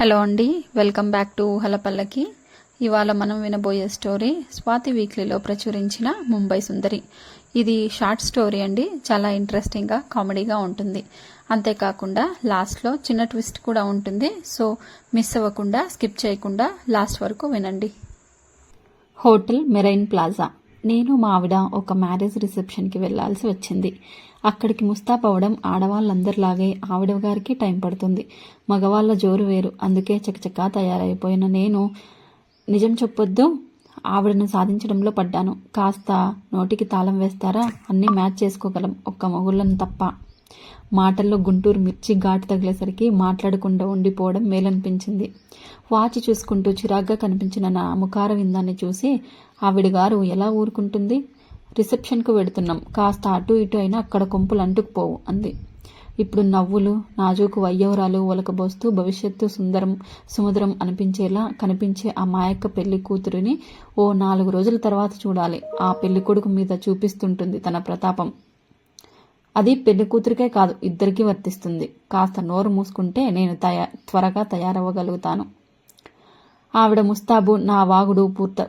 Hello అండి welcome back to హలపల్లకి. ఇవాళ మనం వినబోయే స్టోరీ స్వాతి వీక్లీలో ప్రచురించిన ముంబై సుందరి. ఇది షార్ట్ స్టోరీ అండి చాలా ఇంట్రెస్టింగ్గా కామెడీగా ఉంటుంది. అంతేకాకుండా లాస్ట్లో చిన్న ట్విస్ట్ కూడా ఉంటుంది సో మిస్ అవ్వకుండా స్కిప్ చేయకుండా లాస్ట్ వరకు వినండి. Hotel marine plaza. నేను మా ఆవిడ ఒక మ్యారేజ్ రిసెప్షన్కి వెళ్ళాల్సి వచ్చింది. అక్కడికి ముస్తాబ్ అవ్వడం ఆడవాళ్ళందరిలాగే ఆవిడ గారికి టైం పడుతుంది. మగవాళ్ళ జోరు వేరు. అందుకే చకచకా తయారైపోయిన నేను నిజం చెప్పొద్దు ఆవిడను సాధించడంలో పడ్డాను. కాస్త నోటికి తాళం వేస్తారా? అన్నీ మ్యాచ్ చేసుకోగలం. ఒక్క మొగుళ్ళను తప్ప. మాటల్లో గుంటూరు మిర్చి ఘాటు తగిలేసరికి మాట్లాడకుండా ఉండిపోవడం మేలనిపించింది. వాచ్ చూసుకుంటూ చిరాగ్గా కనిపించిన నా ముఖార విందాన్ని చూసి ఆవిడ గారు ఎలా ఊరుకుంటుంది? రిసెప్షన్కు వెడుతున్నాం. కాస్త అటు ఇటు అయినా అక్కడ కొంపులు అంటుకుపోవు అంది. ఇప్పుడు నవ్వులు నాజూకు వయ్యవరాలు ఒలకబోస్తూ భవిష్యత్తు సుందరం సుముద్రం అనిపించేలా కనిపించే ఆ మాయక్క పెళ్ళి కూతురిని ఓ నాలుగు రోజుల తర్వాత చూడాలి. ఆ పెళ్ళి కొడుకు మీద చూపిస్తుంటుంది తన ప్రతాపం. అది పెళ్ళి కూతురికే కాదు ఇద్దరికీ వర్తిస్తుంది. కాస్త నోరు మూసుకుంటే నేను తయా త్వరగా తయారవ్వగలుగుతాను. ఆవిడ ముస్తాబు నా వాగుడు పూర్త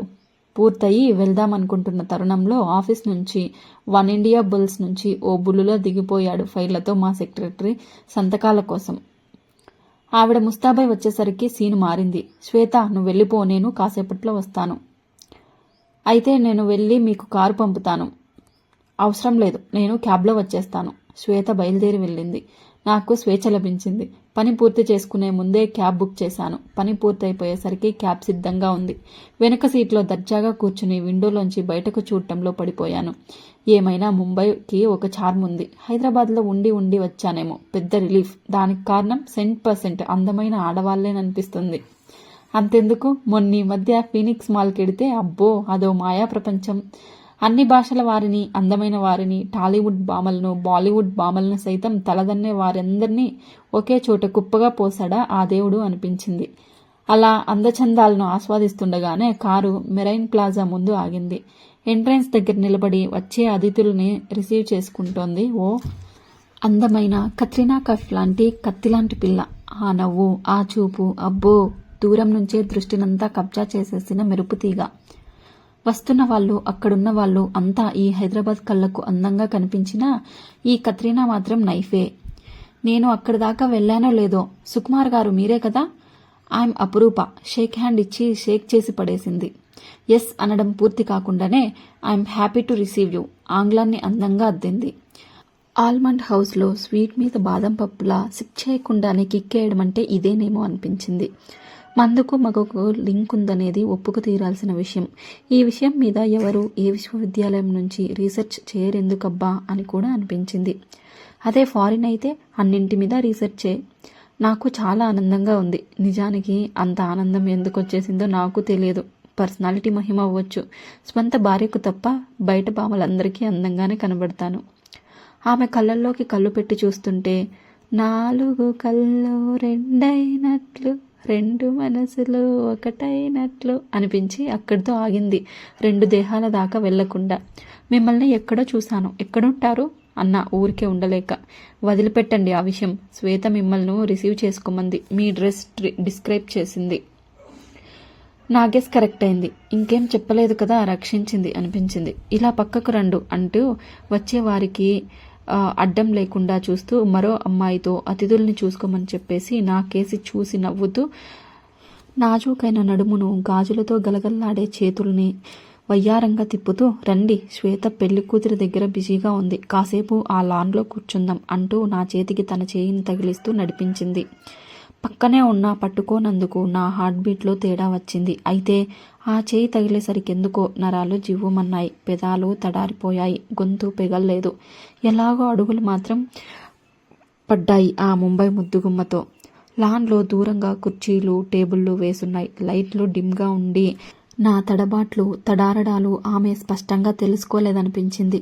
పూర్తయి వెళ్దామనుకుంటున్న తరుణంలో ఆఫీస్ నుంచి వన్ ఇండియా బుల్స్ నుంచి ఓ బుల్లులో దిగిపోయాడు ఫైళ్ళతో మా సెక్రటరీ సంతకాల కోసం. ఆవిడ ముస్తాబై వచ్చేసరికి సీన్ మారింది. శ్వేత నువ్వు వెళ్ళిపో నేను కాసేపట్లో వస్తాను. అయితే నేను వెళ్ళి మీకు కారు పంపుతాను. అవసరం లేదు. నేను క్యాబ్లో వచ్చేస్తాను. శ్వేత బయలుదేరి వెళ్ళింది. నాకు స్వేచ్ఛ లభించింది. పని పూర్తి చేసుకునే ముందే క్యాబ్ బుక్ చేశాను. పని పూర్తయిపోయేసరికి క్యాబ్ సిద్ధంగా ఉంది. వెనక సీట్లో దర్జాగా కూర్చుని విండోలోంచి బయటకు చూడటంలో పడిపోయాను. ఏమైనా ముంబైకి ఒక చార్మ్ ఉంది. హైదరాబాద్లో ఉండి ఉండి వచ్చానేమో. పెద్ద రిలీఫ్. దానికి కారణం సెంట్ పర్సెంట్ అందమైన ఆడవాళ్ళేననిపిస్తుంది. అంతెందుకు? మొన్నీ మధ్య ఫీనిక్స్ మాల్కెడితే అబ్బో అదో మాయా ప్రపంచం. అన్ని భాషల వారిని అందమైన వారిని టాలీవుడ్ బామలను బాలీవుడ్ భామలను సైతం తలదన్నే వారందరినీ ఒకే చోట కుప్పగా పోసాడా ఆ దేవుడు అనిపించింది. అలా అందచందాలను ఆస్వాదిస్తుండగానే కారు మెరైన్ ప్లాజా ముందు ఆగింది. ఎంట్రన్స్ దగ్గర నిలబడి వచ్చే అతిథుల్ని రిసీవ్ చేసుకుంటోంది ఓ అందమైన కత్రినా కఫ్ లాంటి కత్తిలాంటి పిల్ల. ఆ నవ్వు ఆ చూపు అబ్బో దూరం నుంచే దృష్టినంతా కబ్జా చేసేసిన మెరుపుతీగ వస్తున్న వాళ్ళు అక్కడున్న వాళ్ళు అంతా ఈ హైదరాబాద్ కళ్ళకు అందంగా కనిపించినా ఈ కత్రీనా మాత్రం నైఫే. నేను అక్కడి దాకా వెళ్ళానో లేదో సుకుమార్ గారు మీరే కదా? I'm Apurupa. షేక్ హ్యాండ్ ఇచ్చి షేక్ చేసి పడేసింది. ఎస్ అనడం పూర్తి కాకుండానే I'm happy to receive you. ఆంగ్లాన్ని అందంగా అద్దింది. ఆల్మండ్ హౌస్లో స్వీట్ మీద బాదం పప్పులా సిప్ చేయకుండానే కిక్కేయడం అంటే ఇదేనేమో అనిపించింది. మందుకు మగకు లింక్ ఉందనేది ఒప్పుకు తీరాల్సిన విషయం. ఈ విషయం మీద ఎవరు ఏ విశ్వవిద్యాలయం నుంచి రీసెర్చ్ చేయరెందుకబ్బా అని కూడా అనిపించింది. అదే ఫారిన్ అయితే అన్నింటి మీద రీసెర్చే. నాకు చాలా ఆనందంగా ఉంది. నిజానికి అంత ఆనందం ఎందుకు వచ్చేసిందో నాకు తెలియదు. పర్సనాలిటీ మహిమ అవ్వచ్చు. స్వంత భార్యకు తప్ప బయట పాములందరికీ అందంగానే కనబడతాను. ఆమె కళ్ళల్లోకి కళ్ళు పెట్టి చూస్తుంటే నాలుగు కళ్ళు రెండైనట్లు రెండు మనసులు ఒకటైనట్లు అనిపించి అక్కడితో ఆగింది. రెండు దేహాల దాకా వెళ్ళకుండా. మిమ్మల్ని ఎక్కడో చూశాను. ఎక్కడుంటారు? అన్న ఊరికే ఉండలేక. వదిలిపెట్టండి ఆ విషయం. శ్వేత మిమ్మల్ని రిసీవ్ చేసుకోమంది. మీ డ్రెస్ డిస్క్రైబ్ చేసింది. నా కరెక్ట్ అయింది. ఇంకేం చెప్పలేదు కదా? రక్షించింది అనిపించింది. ఇలా పక్కకు రండు అంటూ వచ్చేవారికి అడ్డం లేకుండా చూస్తూ మరో అమ్మాయితో అతిథుల్ని చూసుకోమని చెప్పేసి నా కేసి చూసి నవ్వుతూ నాజూకైన నడుమును గాజులతో గలగల్లాడే చేతుల్ని వయ్యారంగా తిప్పుతూ రండి శ్వేత పెళ్ళి కూతురి దగ్గర బిజీగా ఉంది కాసేపు ఆ లాన్లో కూర్చుందాం అంటూ నా చేతికి తన చేయిని తగిలిస్తూ నడిపించింది. పక్కనే ఉన్న పట్టుకోనందుకు నా హార్ట్ బీట్లో తేడా వచ్చింది. అయితే ఆ చేయి తగిలేసరికెందుకో నరాలు జివ్వుమన్నాయి. పెదాలు తడారిపోయాయి. గొంతు పెగల్లేదు. ఎలాగో అడుగులు మాత్రం పడ్డాయి ఆ ముంబై ముద్దుగుమ్మతో. లాన్లో దూరంగా కుర్చీలు టేబుళ్ళు వేసున్నాయి. లైట్లు డిమ్గా ఉండి నా తడబాట్లు తడారడాలు ఆమె స్పష్టంగా తెలుసుకోలేదనిపించింది.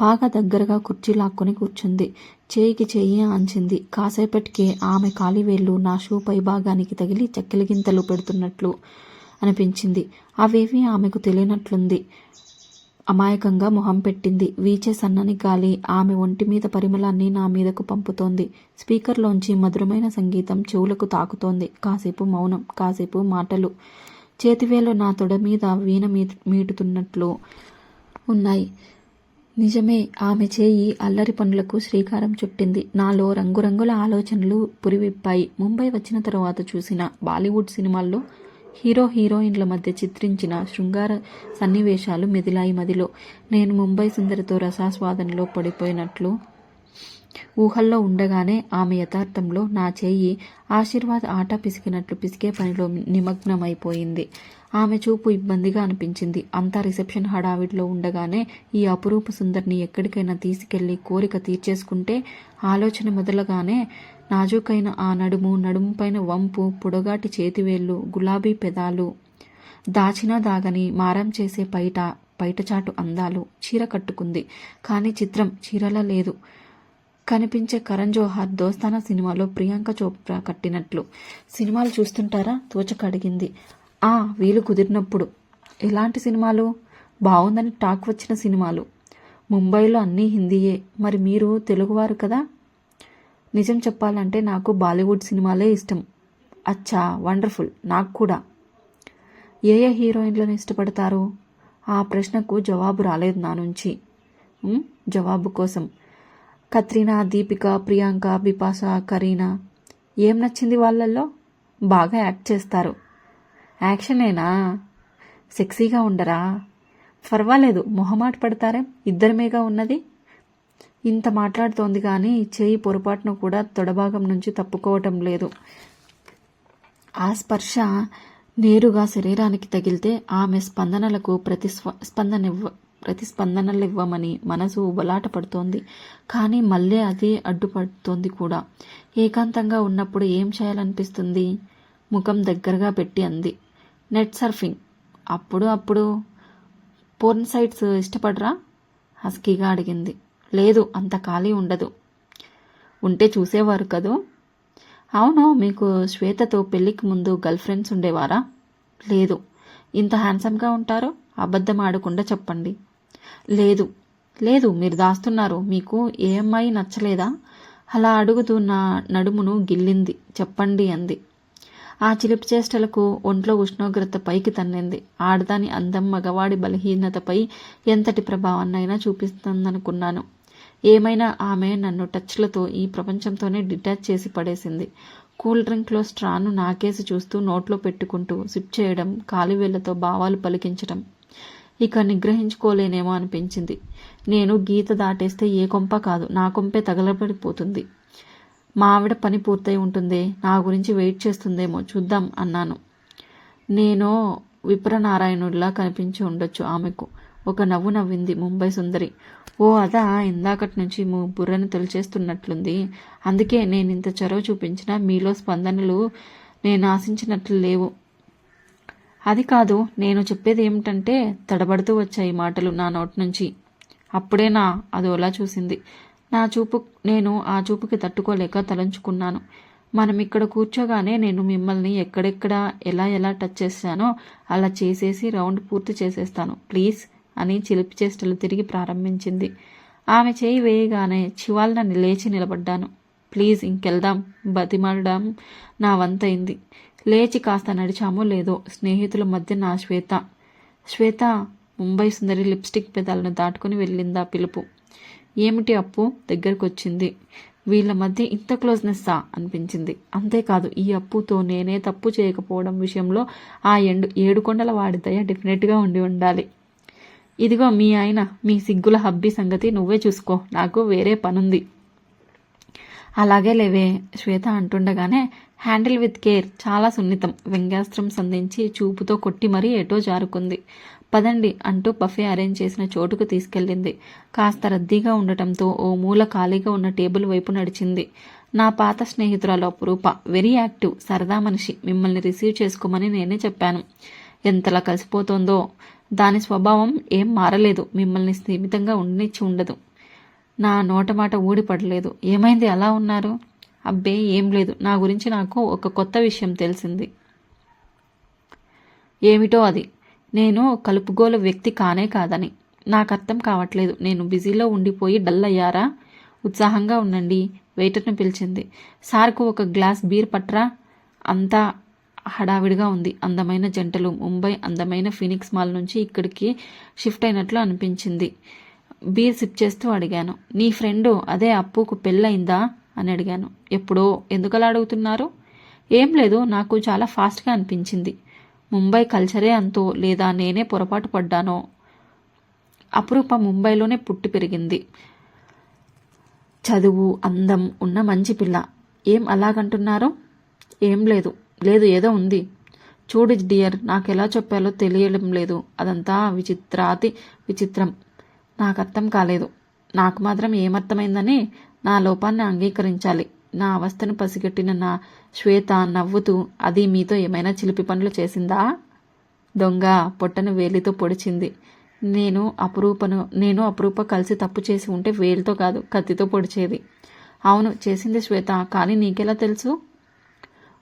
బాగా దగ్గరగా కుర్చీ లాక్కొని కూర్చుంది. చేయికి చెయ్యి ఆంచింది. కాసేపటికే ఆమె కాలివేళ్ళు నా షూ పై భాగానికి తగిలి చెక్కిలిగింతలు పెడుతున్నట్లు అనిపించింది. అవేవి ఆమెకు తెలియనట్లుంది. అమాయకంగా మొహం పెట్టింది. వీచే సన్నని గాలి ఆమె ఒంటి మీద పరిమళాన్ని నా మీదకు పంపుతోంది. స్పీకర్లోంచి మధురమైన సంగీతం చెవులకు తాకుతోంది. కాసేపు మౌనం కాసేపు మాటలు. చేతివేలు నా తొడ మీద వీణ మీ- మీటుతున్నట్లు ఉన్నాయి. నిజమే ఆమె చేయి అల్లరి పనులకు శ్రీకారం చుట్టింది. నాలో రంగురంగుల ఆలోచనలు పురివిప్పాయి. ముంబై వచ్చిన తర్వాత చూసిన బాలీవుడ్ సినిమాల్లో హీరో హీరోయిన్ల మధ్య చిత్రించిన శృంగార సన్నివేశాలు మెదిలాయి మదిలో. నేను ముంబై సుందరితో రసాస్వాదనలో పడిపోయినట్లు ఊహల్లో ఉండగానే ఆమె యథార్థంలో నా చేయి ఆశీర్వాద్ ఆట పిసికినట్లు పిసికే పనిలో నిమగ్నమైపోయింది. ఆమె చూపు ఇబ్బందిగా అనిపించింది. అంతా రిసెప్షన్ హడావిడిలో ఉండగానే ఈ అపురూప సుందరిని ఎక్కడికైనా తీసుకెళ్ళి కోరిక తీర్చేసుకుంటే ఆలోచన మొదలగానే నాజూకైన ఆ నడుము నడుముపైన వంపు పొడగాటి చేతివేళ్ళు గులాబీ పెదాలు దాచినా దాగని మారం చేసే పైట పైటచాటు అందాలు చీర కట్టుకుంది. కానీ చిత్రం చీరలా లేదు. కనిపించే కరణ్ జోహార్ దోస్తానా సినిమాలో ప్రియాంక చోప్రా కట్టినట్లు. సినిమాలు చూస్తుంటారా? తోచకడిగింది వీలు కుదిరినప్పుడు. ఎలాంటి సినిమాలు? బాగుందని టాక్ వచ్చిన సినిమాలు. ముంబైలో అన్నీ హిందీయే. మరి మీరు తెలుగువారు కదా? నిజం చెప్పాలంటే నాకు బాలీవుడ్ సినిమాలే ఇష్టం. అచ్చా వండర్ఫుల్. నాకు కూడా. ఏ ఏ హీరోయిన్లను ఇష్టపడతారు? ఆ ప్రశ్నకు జవాబు రాలేదు నా నుంచి. జవాబు కోసం. కత్రినా దీపిక ప్రియాంక బిపాస కరీనా. ఏం నచ్చింది వాళ్ళల్లో? బాగా యాక్ట్ చేస్తారు. యాక్షనేనా? సెక్సీగా ఉండరా? పర్వాలేదు మొహమాట పడతారే? ఇద్దరమేగా ఉన్నది? ఇంత మాట్లాడుతోంది కానీ చేయి పొరపాటును కూడా తొడభాగం నుంచి తప్పుకోవటం లేదు. ఆ స్పర్శ నేరుగా శరీరానికి తగిలితే ఆమె స్పందనలకు ప్రతిస్వ స్పందనివ్వ ప్రతిస్పందనలివ్వమని మనసు ఉబలాట పడుతోంది. కానీ మళ్ళీ అదే అడ్డుపడుతోంది కూడా. ఏకాంతంగా ఉన్నప్పుడు ఏం చేయాలనిపిస్తుంది? ముఖం దగ్గరగా పెట్టి అంది. Net surfing. అప్పుడు అప్పుడు. Porn sites ఇష్టపడరా? హస్కీగా అడిగింది. లేదు అంత ఖాళీ ఉండదు. ఉంటే చూసేవారు కదూ? అవును మీకు శ్వేతతో పెళ్ళికి ముందు గర్ల్ ఫ్రెండ్స్ ఉండేవారా? లేదు. ఇంత హ్యాండ్సమ్గా ఉంటారు? అబద్ధం ఆడకుండా చెప్పండి. లేదు. లేదు మీరు దాస్తున్నారు. మీకు ఏ అమ్మాయి నచ్చలేదా? అలా అడుగుతూ నా నడుమును గిల్లింది. చెప్పండి అంది. ఆ చిలిపి చేష్టలకు ఒంట్లో ఉష్ణోగ్రత పైకి తన్నింది. ఆడదాని అందం మగవాడి బలహీనతపై ఎంతటి ప్రభావాన్నైనా చూపిస్తుందనుకున్నాను. ఏమైనా ఆమె నన్ను టచ్లతో ఈ ప్రపంచంతోనే డిటాచ్ చేసి పడేసింది. కూల్ డ్రింక్లో స్ట్రాను నాకేసి చూస్తూ నోట్లో పెట్టుకుంటూ సిప్ చేయడం కాలివేళ్ళతో భావాలు పలికించడం. ఇక నిగ్రహించుకోలేనేమో అనిపించింది. నేను గీత దాటేస్తే ఏ కొంప కాదు నా కొంపే తగలబడిపోతుంది. మా ఆవిడ పని పూర్తయి ఉంటుంది. నా గురించి వెయిట్ చేస్తుందేమో చూద్దాం అన్నాను. నేను విప్రనారాయణుడిలా కనిపించి ఉండొచ్చు ఆమెకు. ఒక నవ్వు నవ్వింది ముంబై సుందరి. ఓ అదా ఇందాకటి నుంచి మీ బుర్రను తొలిచేస్తున్నట్లుంది. అందుకే నేను ఇంత చొరవ చూపించిన మీలో స్పందనలు నేను ఆశించినట్లు లేవు. అది కాదు నేను చెప్పేది ఏమిటంటే తడబడుతూ వచ్చాయి మాటలు నా నోటి నుంచి. అప్పుడే నా అదోలా చూసింది. నా చూపు నేను ఆ చూపుకి తట్టుకోలేక తలంచుకున్నాను. మనం ఇక్కడ కూర్చోగానే నేను మిమ్మల్ని ఎక్కడెక్కడ ఎలా ఎలా టచ్ చేశానో అలా చేసేసి రౌండ్ పూర్తి చేసేస్తాను. ప్లీజ్ అని చిలిపి చేష్టలు తిరిగి ప్రారంభించింది. ఆమె చేయి వేయగానే చివాలన లేచి నిలబడ్డాను. ప్లీజ్ ఇంకెళ్దాం బతిమాలడం నా వంతైంది లేచి కాస్త నడిచామో లేదో స్నేహితుల మధ్య నా శ్వేత. శ్వేత ముంబై సుందరి లిప్స్టిక్ పెదాలను దాటుకుని వెళ్ళిందా పిలుపు. ఏమిటి అప్పు దగ్గరకు వచ్చింది వీళ్ళ మధ్య ఇంత క్లోజ్నెస్సా? అనిపించింది. అంతేకాదు ఈ అప్పుతో నేనే తప్పు చేయకపోవడం విషయంలో ఆ ఎండు ఏడుకొండల వాడి దయ డెఫినెట్గా ఉండి ఉండాలి. ఇదిగో మీ ఆయన మీ సిగ్గుల హబ్బీ సంగతి నువ్వే చూసుకో. నాకు వేరే పనుంది. అలాగే లేవే శ్వేత అంటుండగానే హ్యాండిల్ విత్ కేర్ చాలా సున్నితం. వ్యంగ్యాస్త్రం సంధించి చూపుతో కొట్టి మరీ ఎటో జారుకుంది. పదండి అంటూ బఫే అరేంజ్ చేసిన చోటుకు తీసుకెళ్ళింది. కాస్త రద్దీగా ఉండటంతో ఓ మూల ఖాళీగా ఉన్న టేబుల్ వైపు నడిచింది. నా పాత స్నేహితురాలు అపురూప వెరీ యాక్టివ్ సరదా మనిషి. మిమ్మల్ని రిసీవ్ చేసుకోమని నేనే చెప్పాను. ఎంతలా కలిసిపోతుందో. దాని స్వభావం ఏం మారలేదు. మిమ్మల్ని స్థిమితంగా ఉండనిచ్చి ఉండదు. నా నోటమాట ఊడిపడలేదు. ఏమైంది? అలా ఉన్నారు? అబ్బే ఏం లేదు. నా గురించి నాకు ఒక కొత్త విషయం తెలిసింది. ఏమిటో అది? నేను కలుపుగోలు వ్యక్తి కానే కాదని. నాకు అర్థం కావట్లేదు. నేను బిజీలో ఉండిపోయి డల్ అయ్యారా? ఉత్సాహంగా ఉండండి వెయిటర్ని పిలిచింది. సార్కు ఒక గ్లాస్ బీర్ పట్రా? అంతా హడావిడిగా ఉంది. అందమైన జంటలు ముంబై అందమైన ఫినిక్స్ మాల్ నుంచి ఇక్కడికి షిఫ్ట్ అయినట్లు అనిపించింది. బీర్ సిప్ చేస్తూ అడిగాను. నీ ఫ్రెండు అదే అప్పుకు పెళ్ళయిందా? అని అడిగాను. ఎప్పుడో. ఎందుకలా అడుగుతున్నారు? ఏం లేదు. నాకు చాలా ఫాస్ట్గా అనిపించింది. ముంబై కల్చరే అంతో లేదా నేనే పొరపాటు పడ్డానో? అపురూప ముంబైలోనే పుట్టి పెరిగింది. చదువు అందం ఉన్న మంచి పిల్ల. ఏం అలాగంటున్నారో? ఏం లేదు. లేదు ఏదో ఉంది. చూడు డియర్ నాకు ఎలా చెప్పాలో తెలియడం లేదు. అదంతా విచిత్రాతి విచిత్రం. నాకు అర్థం కాలేదు. నాకు మాత్రం ఏమర్థమైందని నా లోపాన్ని అంగీకరించాలి. నా అవస్థను పసిగట్టిన నా శ్వేత నవ్వుతూ అది మీతో ఏమైనా చిలిపి పనులు చేసిందా? దొంగ పొట్టను వేలితో పొడిచింది. నేను అపురూపను నేను అపురూప కలిసి తప్పు చేసి ఉంటే వేలితో కాదు కత్తితో పొడిచేది. అవును చేసింది శ్వేత కానీ నీకెలా తెలుసు?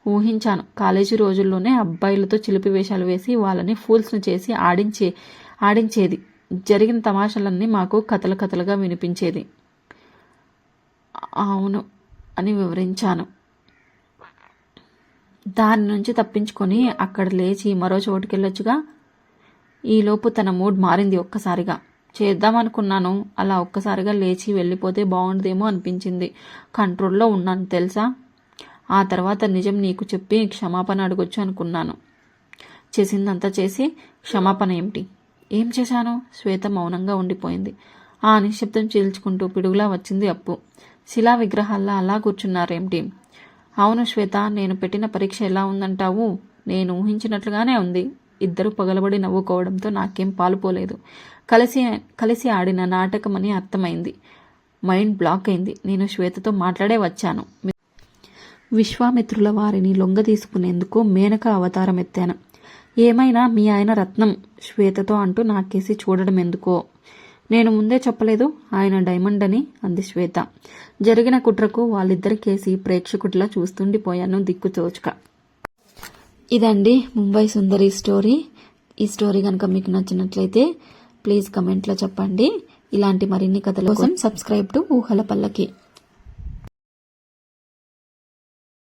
ఊహించాను. కాలేజీ రోజుల్లోనే అబ్బాయిలతో చిలిపి వేషాలు వేసి వాళ్ళని ఫూల్స్ను చేసి ఆడించే ఆడించేది. జరిగిన తమాషలన్నీ మాకు కథలు కథలుగా వినిపించేది. అవును అని వివరించాను. దాని నుంచి తప్పించుకొని అక్కడ లేచి మరో చోటుకి వెళ్ళొచ్చుగా ఈలోపు తన మూడ్ మారింది ఒక్కసారిగా. చేద్దామనుకున్నాను. అలా ఒక్కసారిగా లేచి వెళ్ళిపోతే బాగుండదేమో అనిపించింది. కంట్రోల్లో ఉన్నాను తెలుసా? ఆ తర్వాత నిజం నీకు చెప్పి క్షమాపణ అడగొచ్చు అనుకున్నాను. చేసిందంతా చేసి క్షమాపణ ఏమిటి? ఏం చేశాను? శ్వేత మౌనంగా ఉండిపోయింది. ఆ నిశ్శబ్దం చీల్చుకుంటూ పిడుగులా వచ్చింది అప్పు. శిలా విగ్రహాల్లా అలా కూర్చున్నారేమిటి అవును శ్వేత నేను పెట్టిన పరీక్ష ఎలా ఉందంటావు? నేను ఊహించినట్లుగానే ఉంది. ఇద్దరు పగలబడి నవ్వుకోవడంతో నాకేం పాలుపోలేదు. కలిసి కలిసి ఆడిన నాటకమని అర్థమైంది. మైండ్ బ్లాక్ అయింది. నేను శ్వేతతో మాట్లాడే వచ్చాను. విశ్వామిత్రుల వారిని లొంగ తీసుకునేందుకు మేనక అవతారం ఎత్తాను. ఏమైనా మీ ఆయన రత్నం? శ్వేతతో అంటూ నాకేసి చూడడం ఎందుకో నేను ముందే చెప్పలేదు ఆయన డైమండ్ అని అంది శ్వేత. జరిగిన కుట్రకు వాళ్ళిద్దరి కేసి ప్రేక్షకుడిలా చూస్తుండిపోయాను దిక్కు తోచుక. ఇదండి ముంబై సుందరి స్టోరీ. ఈ స్టోరీ కనుక మీకు నచ్చినట్లయితే ప్లీజ్ కమెంట్లో చెప్పండి. ఇలాంటి మరిన్ని కథల కోసం సబ్స్క్రైబ్ టు ఊహల పల్లకి.